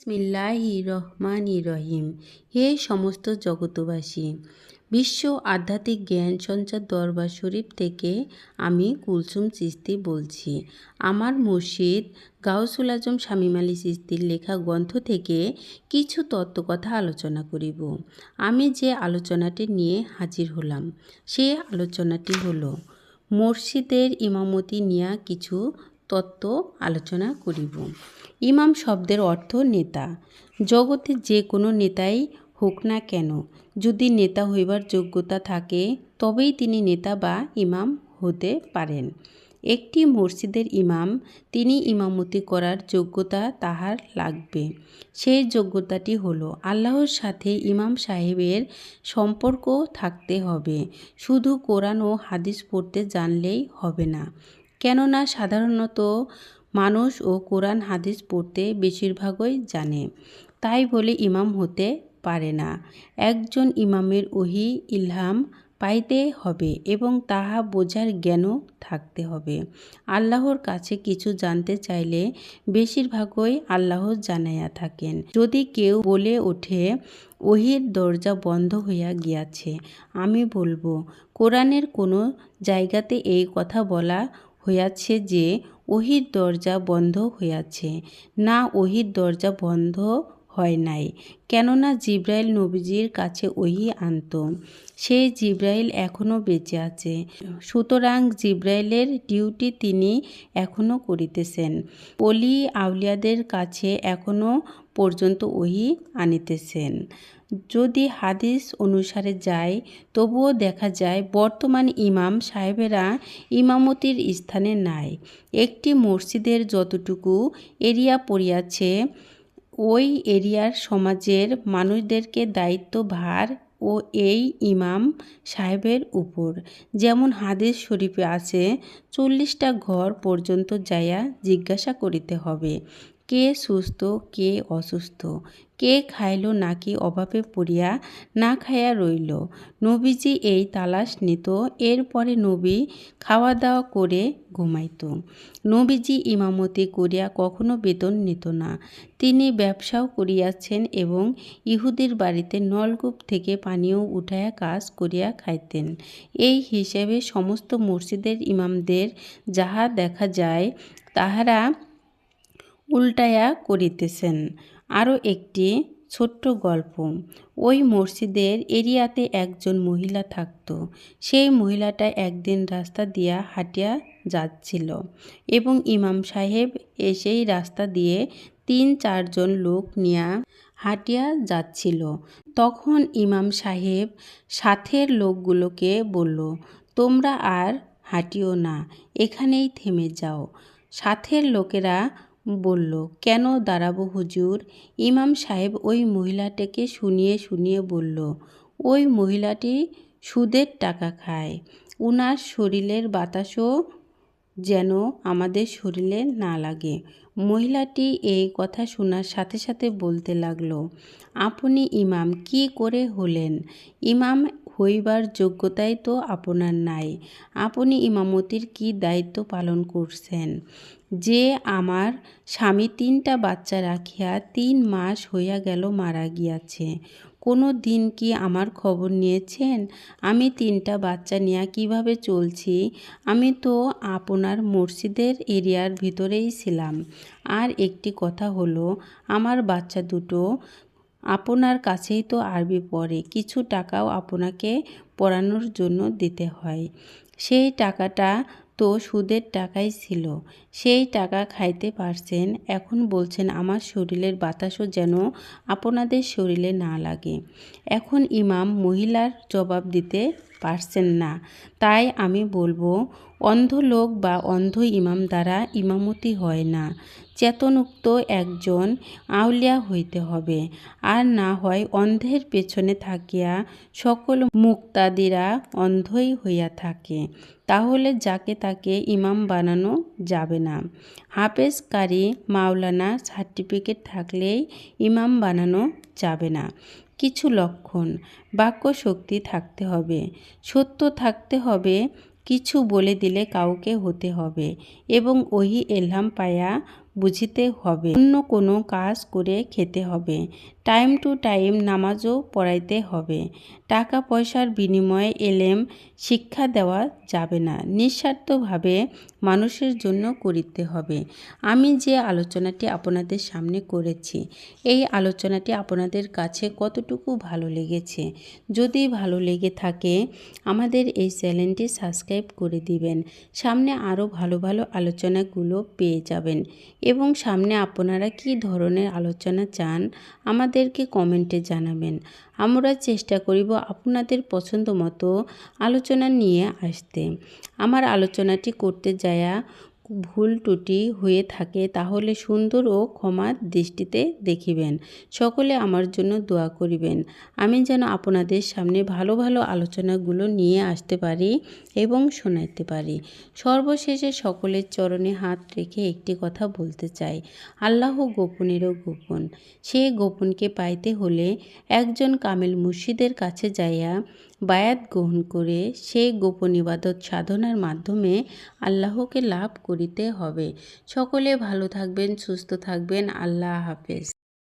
বিসমিল্লাহি রহমান রহিম। হে সমস্ত জগতবাসী বিশ্ব আধ্যাত্মিক জ্ঞান সঞ্চার দরবার শরীফ থেকে আমি কুলসুম চিস্তি বলছি। আমার মুর্শিদ গাউসুল আজম শামীম আলী চিস্তির লেখা গ্রন্থ থেকে কিছু তত্ত্বকথা আলোচনা করিব। আমি যে আলোচনাটি নিয়ে হাজির হলাম, সে আলোচনাটি হলো মসজিদের ইমামতি নিয়ে কিছু তত্ত্ব আলোচনা করিব। ইমাম শব্দের অর্থ নেতা। জগতে যে কোনো নেতাই হোক না কেন, যদি নেতা হইবার যোগ্যতা থাকে, তবেই তিনি নেতা বা ইমাম হতে পারেন। একটি মসজিদের ইমাম, তিনি ইমামতি করার যোগ্যতা তাহার লাগবে। সেই যোগ্যতাটি হলো আল্লাহর সাথে ইমাম সাহেবের সম্পর্ক থাকতে হবে। শুধু কোরআন ও হাদিস পড়তে জানলেই হবে না। কেননা সাধারণত মানুষ ও কোরআন হাদিস পড়তে বেশিরভাগই জানে। তাই বলে ইমাম হতে পারে না। একজন ইমামের ওহি ইলহাম পাইতে হবে এবং তাহা বোঝার জ্ঞানও থাকতে হবে। আল্লাহর কাছে কিছু জানতে চাইলে বেশিরভাগই আল্লাহ জানাইয়া থাকেন। যদি কেউ বলে ওঠে, ওহির দরজা বন্ধ হইয়া গিয়াছে, আমি বলব, কোরআনের কোনো জায়গাতে এই কথা বলা হইয়াছে যে ওহির দরজা বন্ধ হইয়াছে। না ওহির দরজা বন্ধ হয় নাই। কেননা জিব্রাইল নবীজির কাছে ওহি আনত। সেই জিব্রাইল এখনও বেঁচে আছে। সুতরাং জিব্রাইলের ডিউটি তিনি এখনও করিতেছেন। অলি আউলিয়াদের কাছে এখনও পর্যন্ত ওহি আনিতেছেন। যদি হাদিস অনুসারে যায়, তবুও দেখা যায় বর্তমান ইমাম সাহেবেরা ইমামতির স্থানে নাই। একটি মসজিদের যতটুকু এরিয়া পড়িয়াছে ওই এরিয়ার সমাজের মানুষদেরকে দায়িত্ব ভার ও এই ইমাম সাহেবের উপর। যেমন হাদিস শরীফে আছে, চল্লিশটা ঘর পর্যন্ত যাইয়া জিজ্ঞাসা করিতে হবে। কে সুস্থ, কে অসুস্থ? কে খাইল নাকি অভাবে পড়িয়া না খাইয়া রইল? নবীজি এই তালাশ নিত, এরপরে নবী খাওয়া দাওয়া করে ঘুমাইত। নবীজি ইমামতি করিয়া কখনো বেতন নিত না। তিনি ব্যবসাও করিয়াছেন এবং ইহুদির বাড়িতে নলকূপ থেকে পানীয় উঠাইয়া কাজ করিয়া খাইতেন। এই হিসেবে সমস্ত মসজিদের ইমামদের যাহা দেখা যায়, তাহারা উল্টায়া করিতেছেন। আরও একটি ছোট্ট গল্প। ওই মসজিদের এরিয়াতে একজন মহিলা থাকত। সেই মহিলাটা একদিন রাস্তা দিয়া হাঁটিয়া যাচ্ছিল এবং ইমাম সাহেব এসেই রাস্তা দিয়ে তিন চারজন লোক নিয়া হাঁটিয়া যাচ্ছিল। তখন ইমাম সাহেব সাথের লোকগুলোকে বলল, তোমরা আর হাঁটিও না, এখানেই থেমে যাও। সাথের লোকেরা বলল, কেন দাঁড়াবো হুজুর? ইমাম সাহেব ওই মহিলাটাকে শুনিয়ে শুনিয়ে বলল, ওই মহিলাটি সুদের টাকা খায়। উনার শরীরের বাতাসও যেন আমাদের শরীরে না লাগে। মহিলাটি এই কথা শোনার সাথে সাথে বলতে লাগল, আপনি ইমাম, কি করে হলেন? ইমাম হইবার যোগ্যতাই তো আপনার নাই। আপনি ইমামতির কি দায়িত্ব পালন করছেন? যে আমার স্বামী তিনটা বাচ্চা রাখিয়া তিন মাস হইয়া গেল মারা গিয়াছে। কোনো দিন কি আমার খবর নিয়েছেন? আমি তিনটা বাচ্চা নিয়ে কীভাবে চলছি? আমি তো আপনার মসজিদের এরিয়ার ভিতরেই ছিলাম। আর একটি কথা হলো, আমার বাচ্চা দুটো আপনার কাছেই তো আরবি পড়ে, কিছু টাকাও আপনাকে পড়ানোর জন্য দিতে হয়। সেই টাকাটা তো সুদের টাকাই ছিল। সেই টাকা খাইতে পারছেন, এখন বলছেন আমার শরীরের বাতাসও যেন আপনাদের শরীরে না লাগে। এখন ইমাম মহিলার জবাব দিতে পারছেন না। তাই আমি বলব, অন্ধ লোক বা অন্ধ ইমাম দ্বারা ইমামতি হয় না। চেতনুক্ত একজন আউলিয়া হইতে হবে। আর না হয় অন্ধের পেছনে থাকিয়া সকল মুক্তাদিরা অন্ধই হইয়া থাকে। তাহলে যাকে তাকে ইমাম বানানো যাবে না। হাফেজ কারি মাওলানা সার্টিফিকেট থাকলেই ইমাম বানানো যাবে না। কিছু লক্ষণ বাক্য শক্তি থাকতে হবে। সত্য থাকতে হবে, কিছু বলে দিলে কাউকে হতে হবে এবং ওহি এলহাম পায়া বুঝিতে হবে। অন্য কোনো কাজ করে খেতে হবে। টাইম টু টাইম নামাজও পড়াইতে হবে। টাকা পয়সার বিনিময়ে এলেম শিক্ষা দেওয়া যাবে না। নিঃস্বার্থভাবে মানুষের জন্য করিতে হবে। আমি যে আলোচনাটি আপনাদের সামনে করেছি, এই আলোচনাটি আপনাদের কাছে কতটুকু ভালো লেগেছে? যদি ভালো লেগে থাকে, আমাদের এই চ্যানেলটি সাবস্ক্রাইব করে দিবেন। সামনে আরও ভালো ভালো আলোচনাগুলো পেয়ে যাবেন। এবং সামনে আপনারা কি ধরনের আলোচনা চান, আমাদেরকে কমেন্টে জানাবেন। আমরা চেষ্টা করিব আপনাদের পছন্দ মতো আলোচনা নিয়ে আসতে। আমার আলোচনাটি করতে যায়া ভুল ত্রুটি হয়ে থাকে, তাহলে সুন্দর ও ক্ষমার দৃষ্টিতে দেখিবেন। সকলে আমার জন্য দোয়া করিবেন। আমি যেন আপনাদের সামনে ভালো ভালো আলোচনাগুলো নিয়ে আসতে পারি এবং শোনাইতে পারি। সর্বশেষে সকলের চরণে হাত রেখে একটি কথা বলতে চাই। আল্লাহ গোপনেরও গোপন। সে গোপনকে পাইতে হলে একজন কামেল মুর্শিদের কাছে যাইয়া বায়াত গ্রহণ করে সেই গোপন ইবাদত সাধনার মাধ্যমে আল্লাহকে লাভ করিতে হবে। সকলে ভালো থাকবেন, সুস্থ থাকবেন। আল্লাহ হাফেজ।